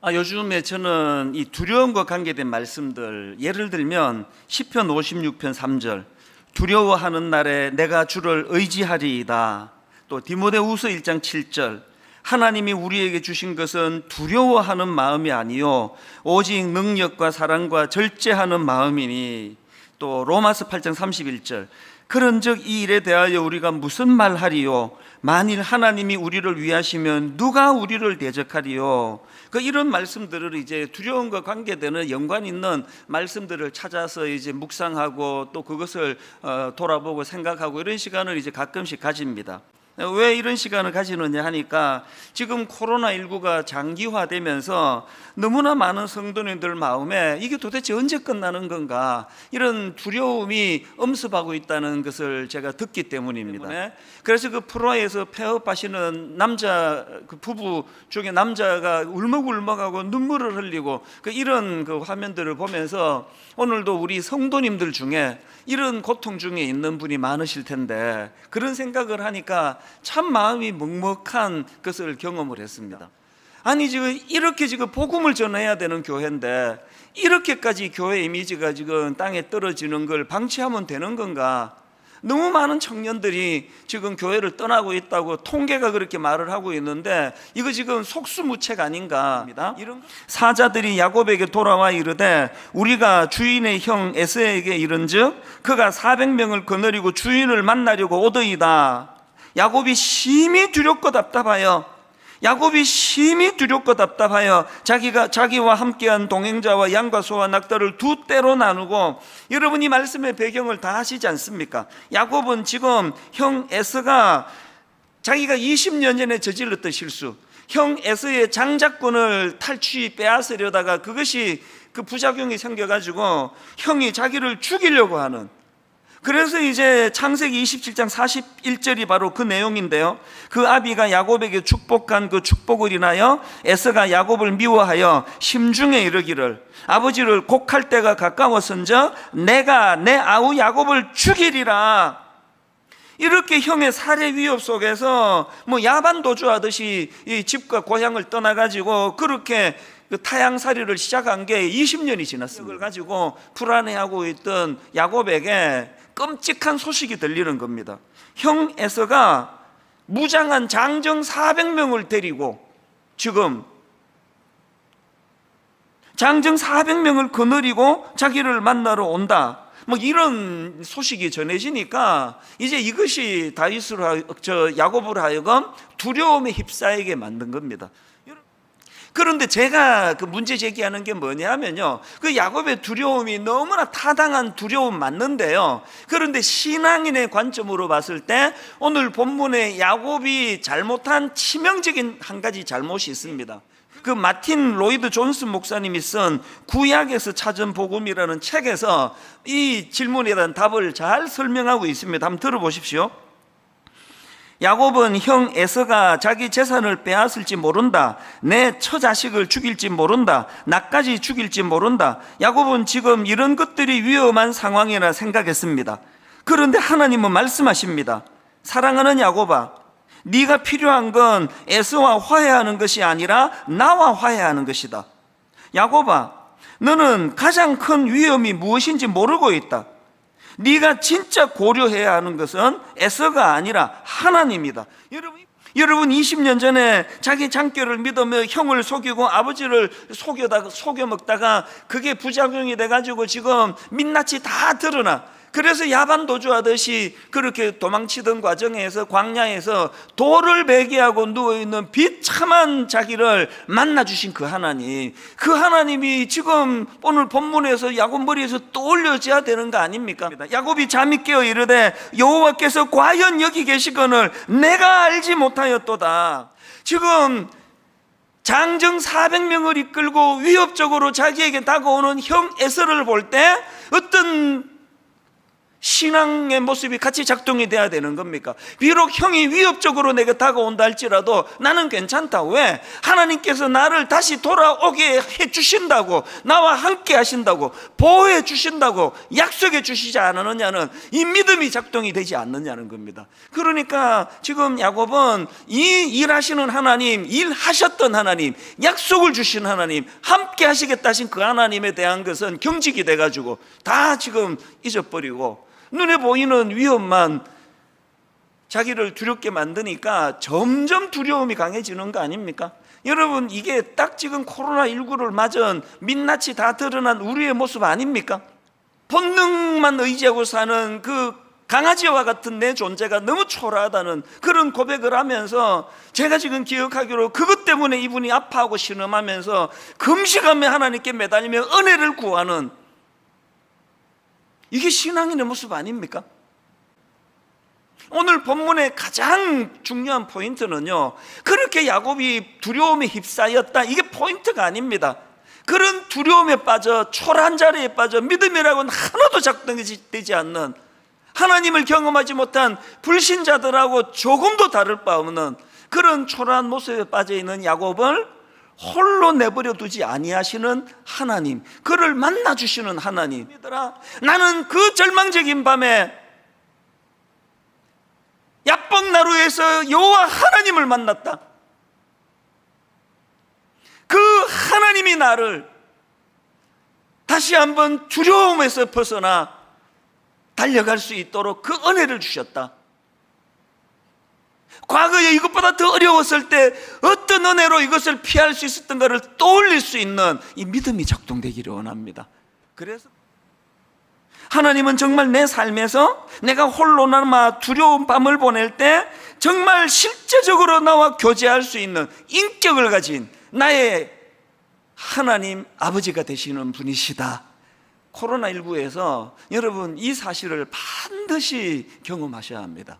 아, 요즘에 저는 이 두려움과 관계된 말씀들 예를 들면 시편 56편 3절 두려워하는 날에 내가 주를 의지하리이다. 또 디모데후서 1장 7절 하나님이 우리에게 주신 것은 두려워하는 마음이 아니요 오직 능력과 사랑과 절제하는 마음이니 또 로마서 8장 31절 그런즉 이 일에 대하여 우리가 무슨 말하리요 만일 하나님이 우리를 위하시면 누가 우리를 대적하리요 그 이런 말씀들을 이제 두려움과 관계되는 연관 있는 말씀들을 찾아서 이제 묵상하고 또 그것을 어, 돌아보고 생각하고 이런 시간을 이제 가끔씩 가집니다. 왜 이런 시간을 가지느냐 하니까 지금 코로나19가 장기화되면서 너무나 많은 성도님들 마음에 이게 도대체 언제 끝나는 건가 이런 두려움이 엄습하고 있다는 것을 제가 듣기 때문입니다. 그래서 그 프로에서 폐업하시는 남자 그 부부 중에 남자가 울먹울먹하고 눈물을 흘리고 그 이런 그 화면들을 보면서 오늘도 우리 성도님들 중에 이런 고통 중에 있는 분이 많으실 텐데 그런 생각을 하니까 참 마음이 먹먹한 것을 경험을 했습니다. 아니 지금 이렇게 지금 복음을 전해야 되는 교회인데 이렇게까지 교회 이미지가 지금 땅에 떨어지는 걸 방치하면 되는 건가? 너무 많은 청년들이 지금 교회를 떠나고 있다고 통계가 그렇게 말을 하고 있는데 이거 지금 속수무책 아닌가? 이런 사자들이 야곱에게 돌아와 이르되 우리가 주인의 형 에스에게 이른즉 그가 400명을 거느리고 주인을 만나려고 오더이다. 야곱이 심히 두렵고 답답하여 야곱이 심히 두렵고 답답하여 자기가 자기와 함께한 동행자와 양과 소와 낙타를 두 때로 나누고 여러분 이 말씀의 배경을 다 아시지 않습니까? 야곱은 지금 형 에스가 자기가 20년 전에 저질렀던 실수 형 에스의 장자권을 탈취 빼앗으려다가 그것이 그 부작용이 생겨가지고 형이 자기를 죽이려고 하는 그래서 이제 창세기 27장 41절이 바로 그 내용인데요. 그 아비가 야곱에게 축복한 그 축복을 인하여 에서가 야곱을 미워하여 심중에 이르기를 아버지를 곡할 때가 가까웠은저 내가 내 아우 야곱을 죽이리라. 이렇게 형의 살해 위협 속에서 뭐 야반 도주하듯이 이 집과 고향을 떠나 가지고 그렇게 그 타양살이를 시작한 게 20년이 지났습니다. 그걸 가지고 불안해하고 있던 야곱에게 끔찍한 소식이 들리는 겁니다. 형 에서가 무장한 장정 400명을 데리고 지금 장정 400명을 거느리고 자기를 만나러 온다. 뭐 이런 소식이 전해지니까 이제 이것이 다윗으로 하- 저 야곱으로 하여금 두려움에 휩싸이게 만든 겁니다. 그런데 제가 그 문제 제기하는 게 뭐냐면요. 그 야곱의 두려움이 너무나 타당한 두려움 맞는데요. 그런데 신앙인의 관점으로 봤을 때 오늘 본문에 야곱이 잘못한 치명적인 한 가지 잘못이 있습니다. 그 마틴 로이드 존슨 목사님이 쓴 구약에서 찾은 복음이라는 책에서 이 질문에 대한 답을 잘 설명하고 있습니다. 한번 들어보십시오. 야곱은 형 에서가 자기 재산을 빼앗을지 모른다. 내 처자식을 죽일지 모른다. 나까지 죽일지 모른다. 야곱은 지금 이런 것들이 위험한 상황이라 생각했습니다. 그런데 하나님은 말씀하십니다. 사랑하는 야곱아, 네가 필요한 건 에서와 화해하는 것이 아니라 나와 화해하는 것이다. 야곱아, 너는 가장 큰 위험이 무엇인지 모르고 있다. 네가 진짜 고려해야 하는 것은 에서가 아니라 하나님이다. 여러분, 여러분 20년 전에 자기 장교를 믿으며 형을 속이고 아버지를 속여다가 속여 먹다가 그게 부작용이 돼 가지고 지금 민낯이 다 드러나. 그래서 야반 도주하듯이 그렇게 도망치던 과정에서 광야에서 돌을 베개하고 누워 있는 비참한 자기를 만나 주신 그 하나님. 그 하나님이 지금 오늘 본문에서 야곱 머리에서 떠올려져야 되는 거 아닙니까? 야곱이 잠이 깨어 이르되 여호와께서 과연 여기 계시거늘 내가 알지 못하였도다. 지금 장정 400명을 이끌고 위협적으로 자기에게 다가오는 형 에서를 볼 때 어떤 신앙의 모습이 같이 작동이 돼야 되는 겁니까? 비록 형이 위협적으로 내게 다가온다 할지라도 나는 괜찮다. 왜? 하나님께서 나를 다시 돌아오게 해 주신다고, 나와 함께 하신다고, 보호해 주신다고 약속해 주시지 않느냐는 이 믿음이 작동이 되지 않느냐는 겁니다. 그러니까 지금 야곱은 이 일하시는 하나님, 일하셨던 하나님, 약속을 주신 하나님, 함께 하시겠다 하신 그 하나님에 대한 것은 경직이 돼가지고 다 지금 잊어버리고 눈에 보이는 위험만 자기를 두렵게 만드니까 점점 두려움이 강해지는 거 아닙니까? 여러분 이게 딱 지금 코로나19를 맞은 민낯이 다 드러난 우리의 모습 아닙니까? 본능만 의지하고 사는 그 강아지와 같은 내 존재가 너무 초라하다는 그런 고백을 하면서 제가 지금 기억하기로 그것 때문에 이분이 아파하고 신음하면서 금식하며 하나님께 매달리며 은혜를 구하는 이게 신앙인의 모습 아닙니까? 오늘 본문의 가장 중요한 포인트는요. 그렇게 야곱이 두려움에 휩싸였다. 이게 포인트가 아닙니다. 그런 두려움에 빠져 초라한 자리에 빠져 믿음이라고는 하나도 작동되지 않는 하나님을 경험하지 못한 불신자들하고 조금도 다를 바 없는 그런 초라한 모습에 빠져 있는 야곱을 홀로 내버려 두지 아니하시는 하나님, 그를 만나 주시는 하나님. 얘들아, 나는 그 절망적인 밤에 야복나루에서 여호와 하나님을 만났다. 그 하나님이 나를 다시 한번 두려움에서 벗어나 달려갈 수 있도록 그 은혜를 주셨다. 과거에 이것보다 더 어려웠을 때 어떤 은혜로 이것을 피할 수 있었던가를 떠올릴 수 있는 이 믿음이 작동되기를 원합니다. 그래서 하나님은 정말 내 삶에서 내가 홀로 남아 두려운 밤을 보낼 때 정말 실제적으로 나와 교제할 수 있는 인격을 가진 나의 하나님 아버지가 되시는 분이시다. 코로나19에서 여러분 이 사실을 반드시 경험하셔야 합니다.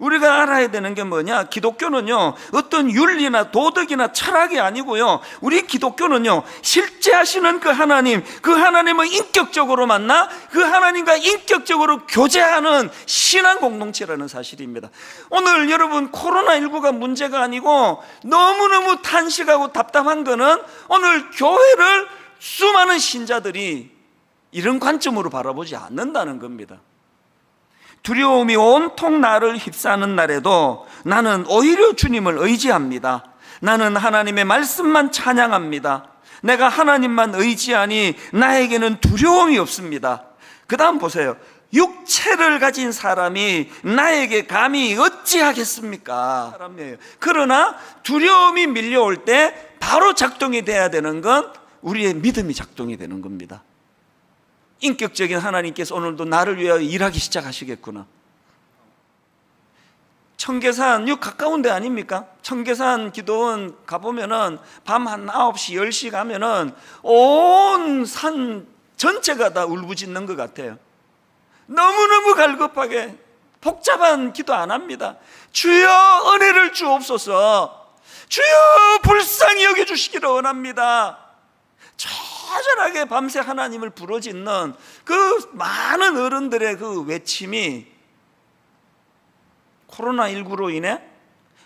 우리가 알아야 되는 게 뭐냐? 기독교는요, 어떤 윤리나 도덕이나 철학이 아니고요, 우리 기독교는요, 실제 하시는 그 하나님, 그 하나님을 인격적으로 만나 그 하나님과 인격적으로 교제하는 신앙 공동체라는 사실입니다. 오늘 여러분, 코로나19가 문제가 아니고 너무너무 탄식하고 답답한 거는 오늘 교회를 수많은 신자들이 이런 관점으로 바라보지 않는다는 겁니다. 두려움이 온통 나를 휩싸는 날에도 나는 오히려 주님을 의지합니다. 나는 하나님의 말씀만 찬양합니다. 내가 하나님만 의지하니 나에게는 두려움이 없습니다. 그 다음 보세요. 육체를 가진 사람이 나에게 감히 어찌하겠습니까? 그러나 두려움이 밀려올 때 바로 작동이 돼야 되는 건 우리의 믿음이 작동이 되는 겁니다. 인격적인 하나님께서 오늘도 나를 위하여 일하기 시작하시겠구나. 청계산, 이 가까운 데 아닙니까? 청계산 기도원 가보면은 밤 한 9시, 10시 가면은 온 산 전체가 다 울부짖는 것 같아요. 너무너무 갈급하게 복잡한 기도 안 합니다. 주여 은혜를 주옵소서. 주여 불쌍히 여겨주시기를 원합니다. 처절하게 밤새 하나님을 부르짖는 그 많은 어른들의 그 외침이 코로나19로 인해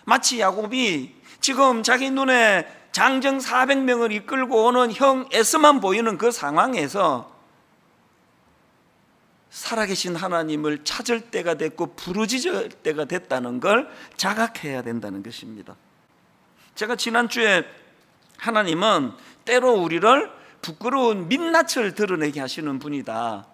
마치 야곱이 지금 자기 눈에 장정 400명을 이끌고 오는 형 에스만 보이는 그 상황에서 살아계신 하나님을 찾을 때가 됐고 부르짖을 때가 됐다는 걸 자각해야 된다는 것입니다. 제가 지난주에 하나님은 때로 우리를 부끄러운 민낯을 드러내게 하시는 분이다.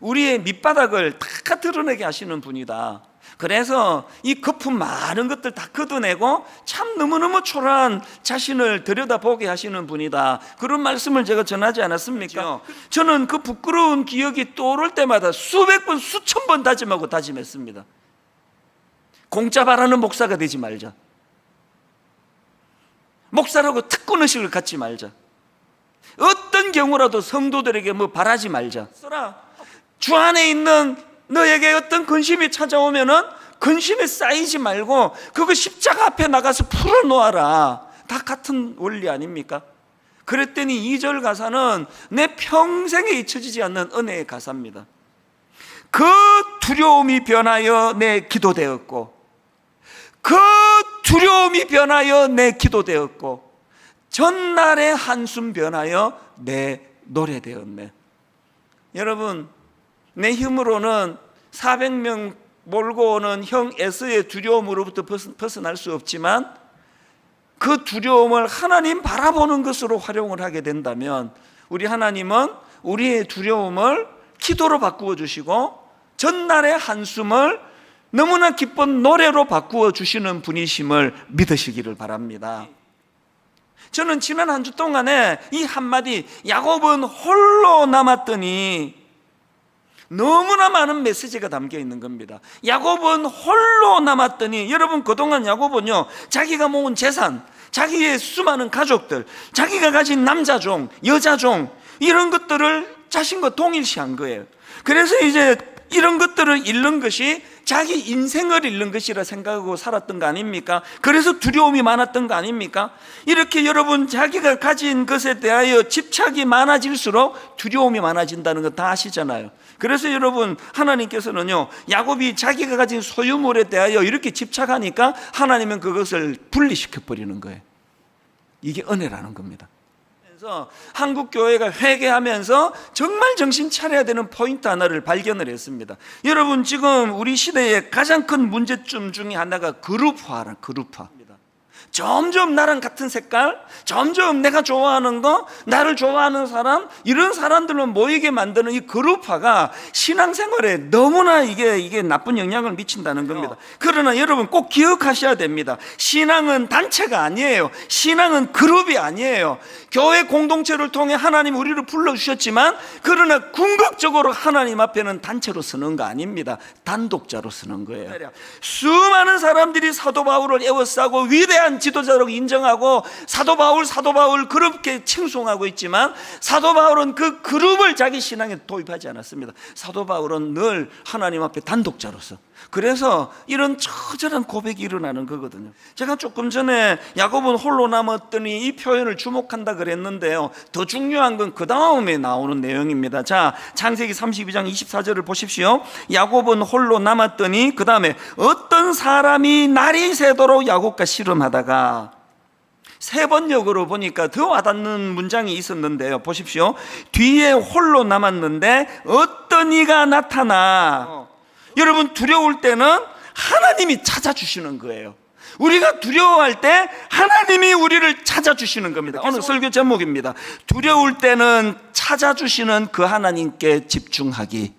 우리의 밑바닥을 다 드러내게 하시는 분이다. 그래서 이 거품 많은 것들 다 걷어내고 참 너무너무 초라한 자신을 들여다보게 하시는 분이다. 그런 말씀을 제가 전하지 않았습니까? 저는 그 부끄러운 기억이 떠오를 때마다 수백 번, 수천 번 다짐하고 다짐했습니다. 공짜 바라는 목사가 되지 말자. 목사라고 특권 의식을 갖지 말자. 어떤 경우라도 성도들에게 뭐 바라지 말자. 써라. 주 안에 있는 너에게 어떤 근심이 찾아오면은 근심에 쌓이지 말고 그거 십자가 앞에 나가서 풀어놓아라. 다 같은 원리 아닙니까? 그랬더니 2절 가사는 내 평생에 잊혀지지 않는 은혜의 가사입니다. 그 두려움이 변하여 내 기도되었고 그 두려움이 변하여 내 기도되었고 전날의 한숨 변하여 내 노래 되었네. 여러분, 내 힘으로는 400명 몰고 오는 형 에서의 두려움으로부터 벗- 벗어날 수 없지만 그 두려움을 하나님 바라보는 것으로 활용을 하게 된다면 우리 하나님은 우리의 두려움을 기도로 바꾸어 주시고 전날의 한숨을 너무나 기쁜 노래로 바꾸어 주시는 분이심을 믿으시기를 바랍니다. 저는 지난 한 주 동안에 이 한마디 야곱은 홀로 남았더니 너무나 많은 메시지가 담겨 있는 겁니다. 야곱은 홀로 남았더니 여러분 그동안 야곱은요 자기가 모은 재산, 자기의 수많은 가족들, 자기가 가진 남자종, 여자종 이런 것들을 자신과 동일시한 거예요. 그래서 이제 이런 것들을 잃는 것이 자기 인생을 잃는 것이라 생각하고 살았던 거 아닙니까? 그래서 두려움이 많았던 거 아닙니까? 이렇게 여러분 자기가 가진 것에 대하여 집착이 많아질수록 두려움이 많아진다는 거 다 아시잖아요. 그래서 여러분 하나님께서는요 야곱이 자기가 가진 소유물에 대하여 이렇게 집착하니까 하나님은 그것을 분리시켜 버리는 거예요. 이게 은혜라는 겁니다. 그래서 한국 교회가 회개하면서 정말 정신 차려야 되는 포인트 하나를 발견을 했습니다. 여러분 지금 우리 시대의 가장 큰 문제점 중에 하나가 그룹화라 그룹화. 점점 나랑 같은 색깔, 점점 내가 좋아하는 거, 나를 좋아하는 사람, 이런 사람들로 모이게 만드는 이 그룹화가 신앙생활에 너무나 이게, 이게 나쁜 영향을 미친다는 겁니다. 그러나 여러분 꼭 기억하셔야 됩니다. 신앙은 단체가 아니에요. 신앙은 그룹이 아니에요. 교회 공동체를 통해 하나님 우리를 불러주셨지만, 그러나 궁극적으로 하나님 앞에는 단체로 쓰는 거 아닙니다. 단독자로 쓰는 거예요. 수많은 사람들이 사도 바울을 에워싸고 위대한 지도자로 인정하고 사도 바울 사도 바울 그렇게 칭송하고 있지만 사도 바울은 그 그룹을 자기 신앙에 도입하지 않았습니다. 사도 바울은 늘 하나님 앞에 단독자로서 그래서 이런 처절한 고백이 일어나는 거거든요. 제가 조금 전에 야곱은 홀로 남았더니 이 표현을 주목한다 그랬는데요. 더 중요한 건 그 다음에 나오는 내용입니다. 자, 창세기 32장 24절을 보십시오. 야곱은 홀로 남았더니 그 다음에 어떤 사람이 날이 새도록 야곱과 씨름하다가 세 번역으로 보니까 더 와닿는 문장이 있었는데요. 보십시오. 뒤에 홀로 남았는데 어떤 이가 나타나. 여러분 두려울 때는 하나님이 찾아주시는 거예요. 우리가 두려워할 때 하나님이 우리를 찾아주시는 겁니다. 오늘 설교 제목입니다. 두려울 때는 찾아주시는 그 하나님께 집중하기.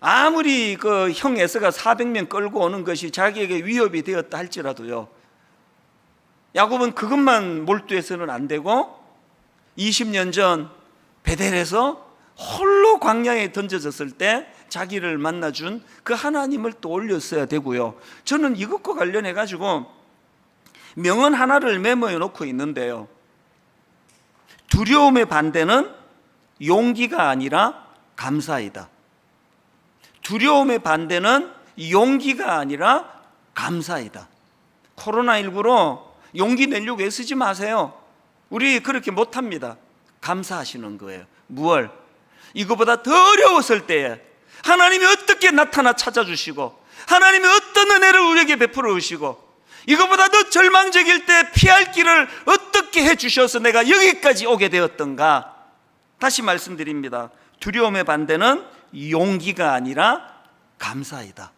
아무리 그 형 에서가 400명 끌고 오는 것이 자기에게 위협이 되었다 할지라도요. 야곱은 그것만 몰두해서는 안 되고 20년 전 베델에서 홀로 광야에 던져졌을 때 자기를 만나준 그 하나님을 또 올렸어야 되고요. 저는 이것과 관련해 가지고 명언 하나를 메모해 놓고 있는데요. 두려움의 반대는 용기가 아니라 감사이다. 두려움의 반대는 용기가 아니라 감사이다. 코로나19로 용기 내려고 애쓰지 마세요. 우리 그렇게 못합니다. 감사하시는 거예요. 무얼? 이거보다 더 어려웠을 때에 하나님이 어떻게 나타나 찾아주시고 하나님이 어떤 은혜를 우리에게 베풀어 주시고 이거보다 더 절망적일 때 피할 길을 어떻게 해 주셔서 내가 여기까지 오게 되었던가 다시 말씀드립니다. 두려움의 반대는 용기가 아니라 감사이다.